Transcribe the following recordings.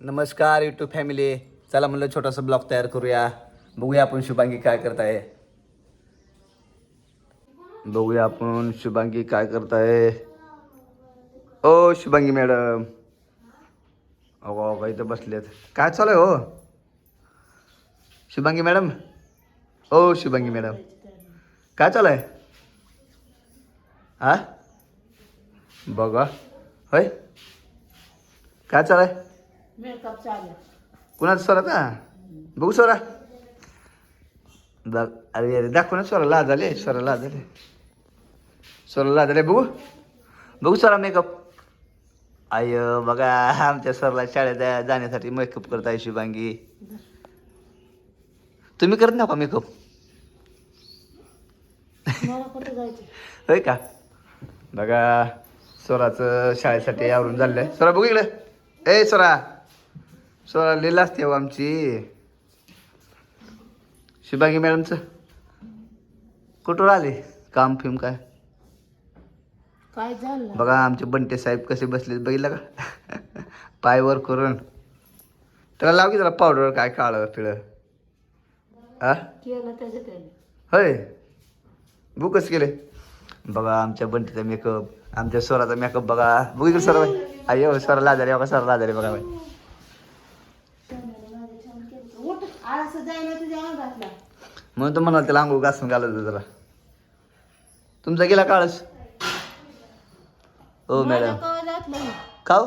नमस्कार YouTube family चला म्हणलं छोटासा ब्लॉग तयार करूया. बघूया आपण शुभांगी काय करत आहे बघूया आपण शुभांगी काय करत आहे ओ शुभांगी मॅडम अगो अगो इथं बसलेत. काय चालू आहे हो? शुभांगी मॅडम ओ शुभांगी मॅडम काय चालू आहे? हा बघा. होय? काय चालू आहे? कुणाचं स्वरात हा? बघू स्वरा. बघ अरे अरे दाखव ना स्वरा लाज आले स्वरा लाज आले स्वरा लाज आले बघू. बघू स्वरा मेकअप. आय बघा आमच्या सरला शाळेत जाण्यासाठी मेकअप करत शुभांगी. तुम्ही करत ना का मेकअप? होय का? बघा स्वराचं शाळेसाठी आवरून झालंय. स्वरा बघू इकडे. ए स्वरा. स्वरा लिहिला असते हो आमची. शुभांगी मॅडमचं. कुठं आले? काम फिम काय? काय झालं? बघा आमचे बंटे साहेब कसे बसले बघितलं का? पायवर करून. त्याला लाव की जरा पावडर काय काळं पिळं. हा केलं त्याचं त्याने. होय. बुकच केले. बघा आमच्या बंटीचा मेकअप आमच्या स्वराचा मेकअप बघा. बघू इकडे सर बाई. अय्यो स्वरा लाजारे बघा सर लाजारे बघा बाई. आळस जायला तुझ्या अंगातला. म्हणून तर म्हणाल त्याला आंघोळ घासून घालत होतं जरा. तुमचा गेला काळच हो मॅडम. कवा जात नाही काव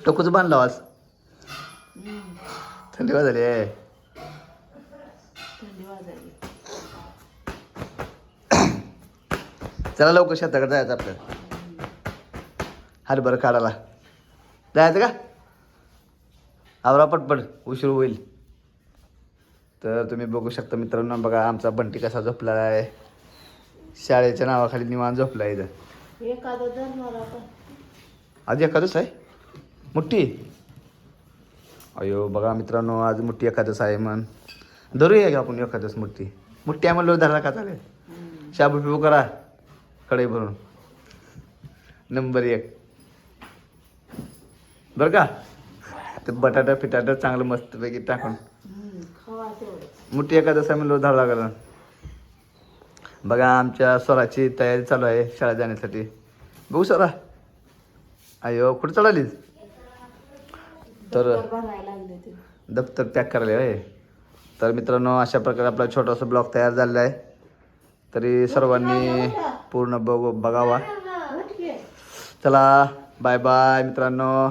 टोकूच बांधला आज. थंडी वाजली आहे थंडी वाजायली. चला लवकर शेताकडे जायचं आपल्याला. हरभर काढायला. जायचं का? आवरा पटपट. उशीर होईल. तर तुम्ही बघू शकता मित्रांनो बघा आमचा बंटी कसा झोपला आहे शाळेच्या नावाखाली निवांत झोपला आहे इथं आज एखादच आहे? मुठ्ठी अयो बघा मित्रांनो आज मुठ्ठी एखादच आहे मन धरूया का आपण एखादच मुठ्ठी मुठ्ठी आहे म्हणलं धरला का चालेल? शाबू पिबू करा. कढई भरून. नंबर एक. बरं का? ते बटाटा फिटाटा चांगलं मस्तपैकी टाकून. मुठी एखादं म्हणलं धरला लागला. बघा आमच्या स्वराची तयारी चालू आहे शाळेत जाण्यासाठी. बघू स्वरा. अयो कुठं चढालीस? तर दप्तर पॅक करायला आहे तर मित्रांनो अशा प्रकारे आपला छोटासा ब्लॉग तयार झालेला आहे. तरी सर्वांनी पूर्ण बघ बघावा. चला बाय बाय मित्रांनो.